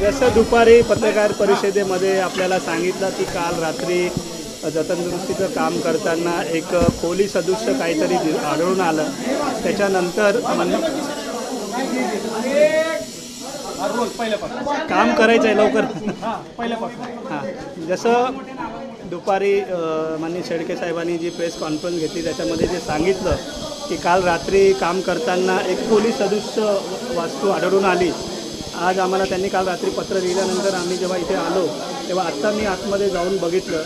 जसं दुपारी पत्रकार परिषदेमध्ये आपल्याला सांगितलं की काल रात्री जतनदुरुस्तीचं काम करताना एक खोली सदृश्य काहीतरी दि- आढळून आलं. त्याच्यानंतर मन काम करायचं आहे लवकर. हां जसं दुपारी माननीय शेडके साहेबांनी जी प्रेस कॉन्फरन्स घेतली त्याच्यामध्ये जे सांगितलं की काल रात्री काम करताना एक खोली सदृश्य वास्तू आढळून आली. आज आम्हाला त्यांनी काल रात्री पत्र लिहिल्यानंतर आम्ही जेव्हा इथे आलो तेव्हा आत्ता मी आतमध्ये जाऊन बघितलं.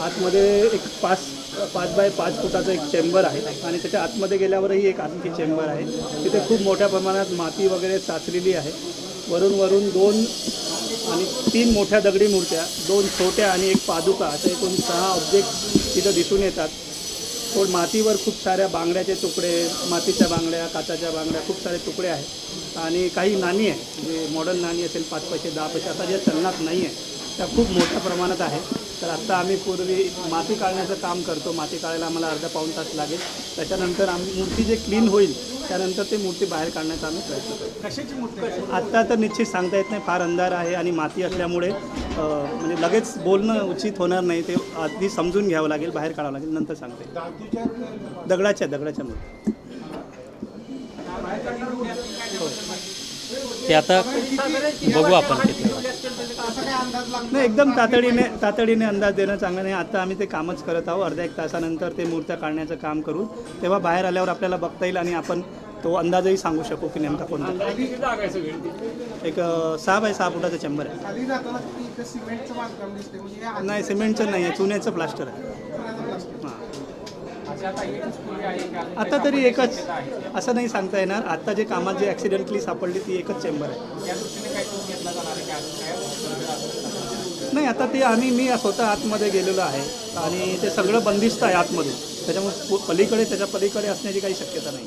आतमध्ये एक पाच पाच बाय पाच फुटाचं एक चेंबर आहे आणि त्याच्या आतमध्ये गेल्यावरही एक आणखी चेंबर आहे. तिथे खूप मोठ्या प्रमाणात माती वगैरे साचलेली आहे. वरून वरून दोन आणि तीन मोठ्या दगडी मूर्त्या दोन छोट्या आणि एक पादुका असे एकूण सहा ऑब्जेक्ट तिथं दिसून येतात. तो मातीवर खूप साऱ्या बांगड्याचे तुकडे मातीच्या बांगड्या काचाच्या बांगड्या खूप सारे तुकडे आहेत. आणि काही नाणी आहे जे मॉडर्न नाणी असेल पाच पैसे दहा पैसे आता जे चलनात नाही आहे त्या खूप मोठ्या प्रमाणात आहे तर आत्ता आम्ही पूर्वी माती काढण्याचं काम करतो. माती काढायला आम्हाला अर्धा पाऊण तास लागेल. त्याच्यानंतर आम्ही मूर्ती जे क्लीन होईल त्यानंतर ते मूर्ती बाहेर काढण्याचा आम्ही प्रयत्न करतो. कशाची मूर्ती? आत्ता तर निश्चित सांगता येत नाही. फार अंधार आहे आणि माती असल्यामुळे म्हणजे लगेच बोलणं उचित होणार नाही. ते आधी समजून घ्यावं लागेल बाहेर काढावं लागेल नंतर सांगते. दगडाच्या दगडाच्या मूर्ती. ते आता बघू आपण नाही एकदम तातडीने तातडीने अंदाज देणं चांगलं नाही. आता आम्ही ते कामच करत आहोत. अर्ध्या एक तासानंतर ते मूर्त्या काढण्याचं काम करू तेव्हा बाहेर आल्यावर आपल्याला बघता येईल आणि आपण तो अंदाजही सांगू शकू की नेमका कोणता. एक सहा बाय सहा फुटाचा चेंबर आहे. म्हणजे नाही सिमेंटचं नाही आहे. चुन्याचं प्लास्टर आहे. आता तरी एकच असं नाही सांगता येणार. आता जे कामात जे ॲक्सिडेंटली सापडली ती एकच चेंबर आहे. नाही आता ते आम्ही मी स्वतः आतमध्ये गेलेलो आहे आणि ते सगळं बंदिस्त आहे आतमध्ये त्याच्यामुळे पलीकडे त्याच्या पलीकडे असण्याची काही शक्यता नाही.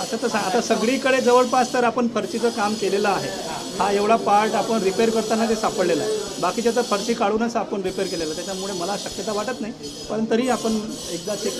असं तसं आता सगळीकडे जवळपास तर आपण फरशीचं काम केलेलं आहे. हा एवढा पार्ट आपण रिपेअर करताना ते सापडलेला आहे. बाकीच्या तर फरशी काढूनच आपण रिपेअर केलेलं त्याच्यामुळे मला शक्यता वाटत नाही. पण तरी आपण एकदा चेक